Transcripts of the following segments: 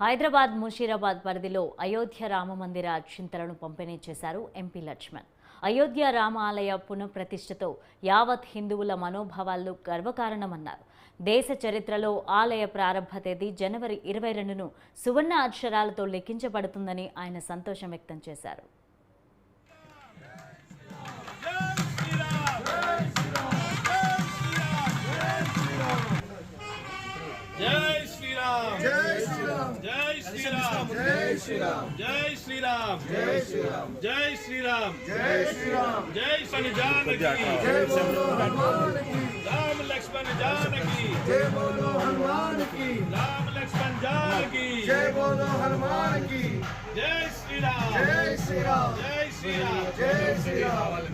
హైదరాబాద్ ముషీరాబాద్ పరిధిలో అయోధ్య రామ మందిర చింతలను పంపిణీ చేశారు ఎంపీ లక్ష్మణ్. అయోధ్య రామ ఆలయ పునఃప్రతిష్ఠతో యావత్ హిందువుల మనోభావాలు గర్వకారణమన్నారు. దేశ చరిత్రలో ఆలయ ప్రారంభ తేదీ జనవరి ఇరవై రెండును సువర్ణ అక్షరాలతో లెక్కించబడుతుందని ఆయన సంతోషం వ్యక్తం చేశారు. శ్రీరామ్ జై శ్రీరామ్ జై శ్రీరామ్ జై శ్రీరామ్ జై శ్రీరామ్ జై శ్రీ జానకి రామ లక్ష్మణ జానకి జై బోలో హనుమాన్కి రామ లక్ష్మణ జానకి జై బోలో హనుమాన్కి జై శ్రీరామ్ జై శ్రీరామ్ జై శ్రీరామ్ జై శ్రీరామ్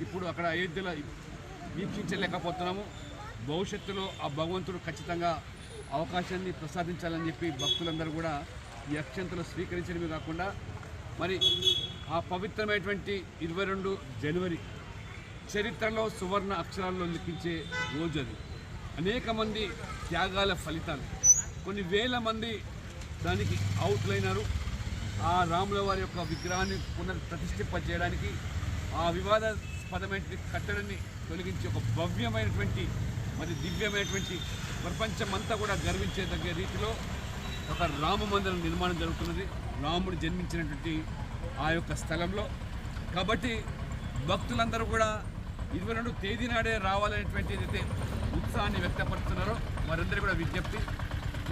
ఇప్పుడు అక్కడ అయోధ్యలో వీక్షించలేకపోతున్నాము. భవిష్యత్తులో ఆ భగవంతుడు ఖచ్చితంగా అవకాశాన్ని ప్రసాదించాలని చెప్పి భక్తులందరూ కూడా ఈ అక్షంతలు స్వీకరించడమే కాకుండా మరి ఆ పవిత్రమైనటువంటి ఇరవై రెండు జనవరి చరిత్రలో సువర్ణ అక్షరాల్లో లిఖించే రోజు అది. అనేక మంది త్యాగాల ఫలితాలు. కొన్ని వేల మంది దానికి అవుట్లైనారు. ఆ రాముల వారి యొక్క విగ్రహాన్ని పునఃప్రతిష్ఠింప చేయడానికి ఆ వివాద వివాదాస్పదమైనటువంటి కట్టడాన్ని తొలగించి ఒక భవ్యమైనటువంటి మరి దివ్యమైనటువంటి ప్రపంచమంతా కూడా గర్వించేదగ్గ రీతిలో ఒక రామ మందిరం నిర్మాణం జరుగుతున్నది. రాముడు జన్మించినటువంటి ఆ యొక్క స్థలంలో. కాబట్టి భక్తులందరూ కూడా ఇరవై రెండు తేదీ నాడే రావాలనేటువంటి ఏదైతే ఉత్సాహాన్ని వ్యక్తపరుస్తున్నారో వారందరూ కూడా విజ్ఞప్తి.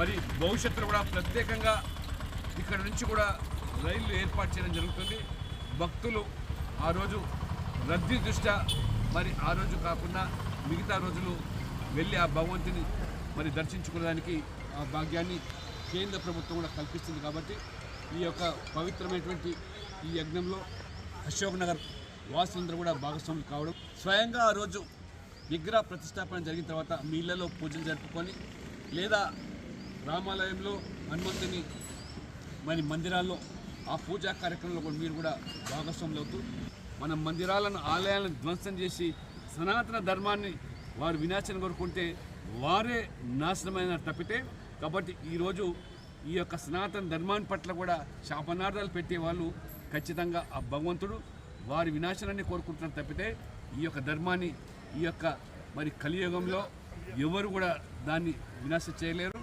మరి భవిష్యత్తులో కూడా ప్రత్యేకంగా ఇక్కడ నుంచి కూడా రైళ్ళు ఏర్పాటు చేయడం జరుగుతుంది. భక్తులు ఆ రోజు రద్దీ దృష్ట్యా మరి ఆ రోజు కాకుండా మిగతా రోజులు వెళ్ళి ఆ భగవంతుని మరి దర్శించుకోవడానికి ఆ భాగ్యాన్ని కేంద్ర ప్రభుత్వం కూడా కల్పిస్తుంది కాబట్టి ఈ యొక్క పవిత్రమైనటువంటి ఈ యజ్ఞంలో అశోక్నగర్ వాసులందరూ కూడా భాగస్వాములు కావడం స్వయంగా ఆ రోజు విగ్రహ ప్రతిష్టాపన జరిగిన తర్వాత మీ ఇళ్ళలో పూజలు జరుపుకొని లేదా రామాలయంలో హనుమంతుని మరి మందిరాల్లో ఆ పూజా కార్యక్రమంలో కూడా మీరు కూడా భాగస్వాములు అవుతూ మన మందిరాలను ఆలయాలను ధ్వంసం చేసి సనాతన ధర్మాన్ని వారు వినాశనం కోరుకుంటే వారే నాశనమైన తప్పితే కాబట్టి ఈరోజు ఈ యొక్క సనాతన ధర్మాన్ని పట్ల కూడా శాపనార్థాలు పెట్టే వాళ్ళు ఖచ్చితంగా ఆ భగవంతుడు వారి వినాశనాన్ని కోరుకుంటున్నారు తప్పితే ఈ యొక్క ధర్మాన్ని ఈ యొక్క మరి కలియుగంలో ఎవరు కూడా దాన్ని వినాశ చేయలేరు.